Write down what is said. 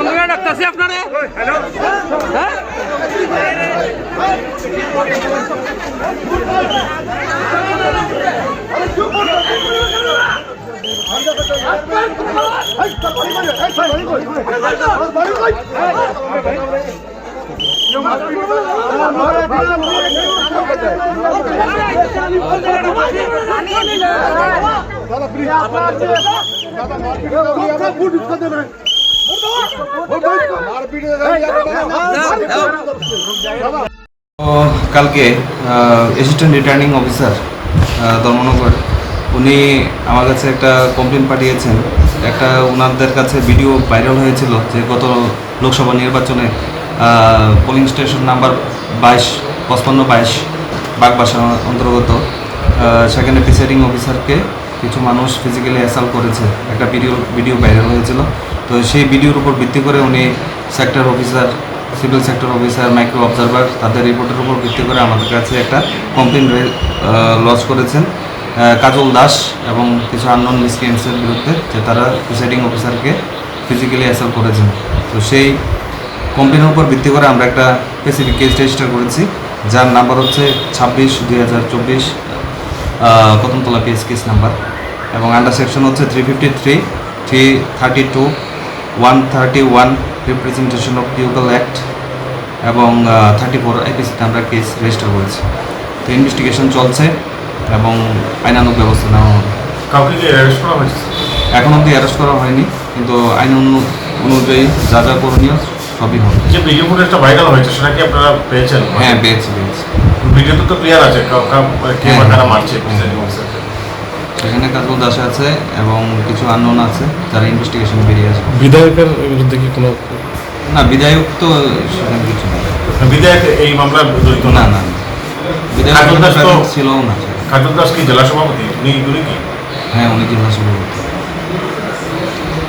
জায়গায় আপনারে হ্যাঁ কালকে অ্যাসিস্ট্যান্ট রিটার্নিং অফিসার ধর্মনগর, উনি আমার কাছে একটা কমপ্লেন পাঠিয়েছেন। একটা ওনাদের কাছে ভিডিও ভাইরাল হয়েছিল যে গত লোকসভা নির্বাচনে পোলিং স্টেশন নাম্বার বাইশ, পঁচপান্ন বাইশ, বাগবাসা অন্তর্গত সেখানে প্রিসাইডিং অফিসারকে কিছু মানুষ ফিজিক্যালি অ্যাসাল্ট করেছে। একটা ভিডিও ভিডিও ভাইরাল হয়েছিল। তো সেই ভিডিওর উপর ভিত্তি করে উনি sector officer civil sector officer micro observer তাদের রিপোর্টের উপর ভিত্তি করে আমাদের কাছে একটা কমপ্লেন লঞ্চ করেছেন। কাজল দাস এবং কিছু আননোন মিসক্রিয়েন্সের বিরুদ্ধে যে তারা প্রিসাইডিং অফিসারকে ফিজিক্যালি অ্যাসাল্ট করেছেন। তো সেই কমপ্লেনের উপর ভিত্তি করে আমরা একটা স্পেসিফিক কেস রেজিস্টার করেছি। যার নাম্বার হচ্ছে ছাব্বিশ দুই হাজার চব্বিশ প্রথমতলা পিএস কেস নাম্বার এবং আন্ডার সেকশন হচ্ছে three fifty three three thirty two one thirty one representation of people act এবং থার্টি ফোর আইপিসিতে আমরা কেস রেজিস্টার করেছি। তো ইনভেস্টিগেশন চলছে এবং আইনানুগ ব্যবস্থা নেওয়া হবে। কাউকে অ্যারেস্ট করা হয়েছে? এখন অবধি অ্যারেস্ট করা হয়নি কিন্তু আইন অনুযায়ী যা যা করণীয় সবই হবে। যে ভিডিও ফুটেজটা ভাইরাল হয়েছে সেটা কি আপনারা পেয়েছেন? হ্যাঁ পেয়েছি পেয়েছি। ভিডিওতে তো ক্লিয়ার আছে কাউ- কে বা হ্যাঁ। কারা মারছে। সেখানে কাজল দাস আছে এবং কিছু আননোন আছে যারা ইনভেস্টিগেশন বেরিয়ে আসবে। বিধায়কের বিরুদ্ধে কি কোনো না বিধায়ক তো সেখানে কিছু নেই বিধায়ক এই মামলা জড়িত না। না না না। বিধায়ক ছিল না কাজল দাস কি জেলা সভাপতি? উনি কি? হ্যাঁ উনি জেলা সভাপতি।